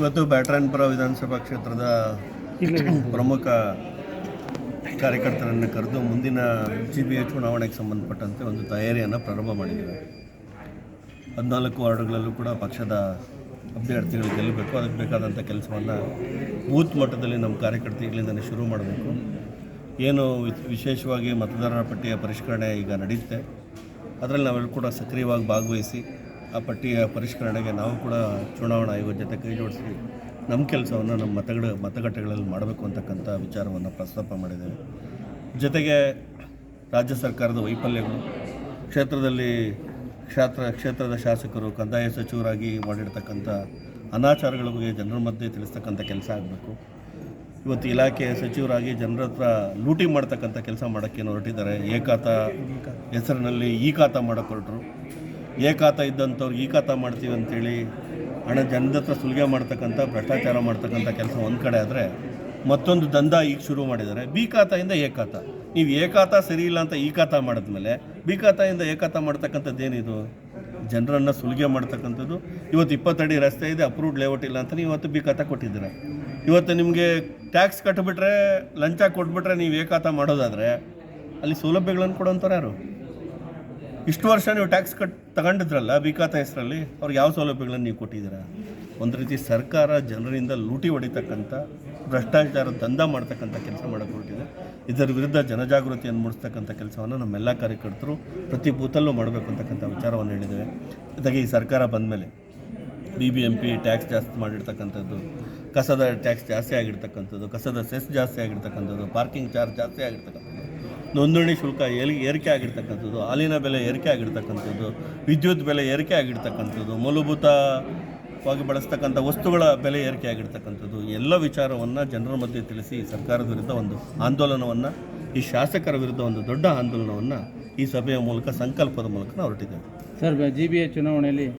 ಇವತ್ತು ಬ್ಯಾಟ್ರಾಯನ್ಪುರ ವಿಧಾನಸಭಾ ಕ್ಷೇತ್ರದ ಪ್ರಮುಖ ಕಾರ್ಯಕರ್ತರನ್ನು ಕರೆದು ಮುಂದಿನ ಜಿ ಬಿ ಎ ಚುನಾವಣೆಗೆ ಸಂಬಂಧಪಟ್ಟಂತೆ ಒಂದು ತಯಾರಿಯನ್ನು ಪ್ರಾರಂಭ ಮಾಡಿದ್ದೇವೆ. ಹದಿನಾಲ್ಕು ವಾರ್ಡ್ಗಳಲ್ಲೂ ಕೂಡ ಪಕ್ಷದ ಅಭ್ಯರ್ಥಿಗಳು ಗೆಲ್ಲಬೇಕು, ಅದಕ್ಕೆ ಬೇಕಾದಂಥ ಕೆಲಸವನ್ನು ಬೂತ್ ಮಟ್ಟದಲ್ಲಿ ನಮ್ಮ ಕಾರ್ಯಕರ್ತರುಗಳಿಂದಲೇ ಶುರು ಮಾಡಬೇಕು. ಏನು ವಿಶೇಷವಾಗಿ ಮತದಾರರ ಪಟ್ಟಿಯ ಪರಿಷ್ಕರಣೆ ಈಗ ನಡೆಯುತ್ತೆ ಅದರಲ್ಲಿ ನಾವೆಲ್ಲರೂ ಕೂಡ ಸಕ್ರಿಯವಾಗಿ ಭಾಗವಹಿಸಿ ಆ ಪಟ್ಟಿಯ ಪರಿಷ್ಕರಣೆಗೆ ನಾವು ಕೂಡ ಚುನಾವಣಾ ಆಯೋಗದ ಜೊತೆ ಕೈ ಜೋಡಿಸಿ ನಮ್ಮ ಕೆಲಸವನ್ನು ನಮ್ಮ ಮತಗಡ ಮತಗಟ್ಟೆಗಳಲ್ಲಿ ಮಾಡಬೇಕು ಅಂತಕ್ಕಂಥ ವಿಚಾರವನ್ನು ಪ್ರಸ್ತಾಪ ಮಾಡಿದ್ದೇವೆ. ಜೊತೆಗೆ ರಾಜ್ಯ ಸರ್ಕಾರದ ವೈಫಲ್ಯಗಳು, ಕ್ಷೇತ್ರದಲ್ಲಿ ಕ್ಷೇತ್ರ, ಕ್ಷೇತ್ರದ ಶಾಸಕರು, ಕಂದಾಯ ಸಚಿವರಾಗಿ ಮಾಡಿರ್ತಕ್ಕಂಥ ಅನಾಚಾರಗಳ ಬಗ್ಗೆ ಜನರ ಮಧ್ಯೆ ತಿಳಿಸ್ತಕ್ಕಂಥ ಕೆಲಸ ಆಗಬೇಕು. ಇವತ್ತು ಇಲಾಖೆ ಸಚಿವರಾಗಿ ಜನರ ಹತ್ರ ಲೂಟಿ ಮಾಡ್ತಕ್ಕಂಥ ಕೆಲಸ ಮಾಡೋಕ್ಕೆ ಹೊರಟಿದ್ದಾರೆ. ಏಕಾತ ಹೆಸರಿನಲ್ಲಿ ಈ ಖಾತ ಮಾಡೋಕೆ ಹೊರಟರು ಇದ್ದಂಥವ್ರಿಗೆ ಈಕಾತ ಮಾಡ್ತೀವಿ ಅಂತೇಳಿ ಹಣ ಜನದ ಹತ್ರ ಸುಲಿಗೆ ಮಾಡ್ತಕ್ಕಂಥ, ಭ್ರಷ್ಟಾಚಾರ ಮಾಡ್ತಕ್ಕಂಥ ಕೆಲಸ ಒಂದು ಕಡೆ ಆದರೆ ಮತ್ತೊಂದು ದಂಧ ಈಗ ಶುರು ಮಾಡಿದ್ದಾರೆ. ಬಿ ಏಕಾತ. ನೀವು ಏಕಾತ ಸರಿ ಇಲ್ಲ ಅಂತ ಈ ಖಾತ ಮಾಡಿದ್ಮೇಲೆ ಬಿ ಖಾತೆಯಿಂದ ಏಕಾತ ಮಾಡ್ತಕ್ಕಂಥದ್ದೇನಿದು ಜನರನ್ನು ಸುಲಿಗೆ ಮಾಡ್ತಕ್ಕಂಥದ್ದು. ಇವತ್ತು ಇಪ್ಪತ್ತಡಿ ರಸ್ತೆ ಇದೆ ಅಪ್ರೂವ್ಡ್ ಲೇಔಟ್ ಇಲ್ಲ ಅಂತ ಇವತ್ತು ಬಿ ಖಾತ ಕೊಟ್ಟಿದ್ದೀರ? ಇವತ್ತು ನಿಮಗೆ ಟ್ಯಾಕ್ಸ್ ಕಟ್ಟಿಬಿಟ್ರೆ ಲಂಚ ಕೊಟ್ಬಿಟ್ರೆ ನೀವು ಏಕಾತ ಮಾಡೋದಾದರೆ ಅಲ್ಲಿ ಸೌಲಭ್ಯಗಳನ್ನು ಕೊಡೋಂಥವ್ರು ಯಾರು? ಇಷ್ಟು ವರ್ಷ ನೀವು ಟ್ಯಾಕ್ಸ್ ಕಟ್ ತಗೊಂಡಿದ್ರಲ್ಲ, ಬಿಕಾತ ಹೆಸರಲ್ಲಿ, ಅವ್ರಿಗೆ ಯಾವ ಸೌಲಭ್ಯಗಳನ್ನು ನೀವು ಕೊಟ್ಟಿದ್ದೀರಾ? ಒಂದು ರೀತಿ ಸರ್ಕಾರ ಜನರಿಂದ ಲೂಟಿ ಹೊಡಿತಕ್ಕಂಥ, ಭ್ರಷ್ಟಾಚಾರ ದಂಧ ಮಾಡ್ತಕ್ಕಂಥ ಕೆಲಸ ಮಾಡೋಕ್ಕೆ ಹೊರಟಿದೆ ಇದರ ವಿರುದ್ಧ ಜನಜಾಗೃತಿಯನ್ನು ಮೂಡಿಸ್ತಕ್ಕಂಥ ಕೆಲಸವನ್ನು ನಮ್ಮೆಲ್ಲ ಕಾರ್ಯಕರ್ತರು ಪ್ರತಿ ಬೂತಲ್ಲೂ ಮಾಡಬೇಕು ಅಂತಕ್ಕಂಥ ವಿಚಾರವನ್ನು ಹೇಳಿದ್ದೇವೆ. ಜೊತೆಗೆ ಈ ಸರ್ಕಾರ ಬಂದ ಮೇಲೆ B B M P tax ಜಾಸ್ತಿ ಮಾಡಿರ್ತಕ್ಕಂಥದ್ದು, ಕಸದ ಟ್ಯಾಕ್ಸ್ ಜಾಸ್ತಿ ಆಗಿರ್ತಕ್ಕಂಥದ್ದು, ಕಸದ ಸೆಸ್ ಜಾಸ್ತಿ ಆಗಿರ್ತಕ್ಕಂಥದ್ದು, ಪಾರ್ಕಿಂಗ್ ಚಾರ್ಜ್ ಜಾಸ್ತಿ ಆಗಿರ್ತಕ್ಕಂಥದ್ದು ನೋಂದಣಿ ಶುಲ್ಕ ಏರಿ, ಏರಿಕೆ ಆಗಿರ್ತಕ್ಕಂಥದ್ದು, ಹಾಲಿನ ಬೆಲೆ ಏರಿಕೆ ಆಗಿರ್ತಕ್ಕಂಥದ್ದು, ವಿದ್ಯುತ್ ಬೆಲೆ ಏರಿಕೆ ಆಗಿರ್ತಕ್ಕಂಥದ್ದು, ಮೂಲಭೂತವಾಗಿ ಬಳಸ್ತಕ್ಕಂಥ ವಸ್ತುಗಳ ಬೆಲೆ ಏರಿಕೆ ಆಗಿರ್ತಕ್ಕಂಥದ್ದು ಎಲ್ಲ ವಿಚಾರವನ್ನು ಜನರ ಮಧ್ಯೆ ತಿಳಿಸಿ ಸರ್ಕಾರದ ವಿರುದ್ಧ ಒಂದು ಆಂದೋಲನವನ್ನು, ಈ ಶಾಸಕರ ವಿರುದ್ಧ ಒಂದು ದೊಡ್ಡ ಆಂದೋಲನವನ್ನು ಈ ಸಭೆಯ ಮೂಲಕ, ಸಂಕಲ್ಪದ ಮೂಲಕ ನಾವು ಹೊರಟಿದ್ದೇವೆ. ಸರ್ ಜಿ ಬಿ ಎ ಚುನಾವಣೆಯಲ್ಲಿ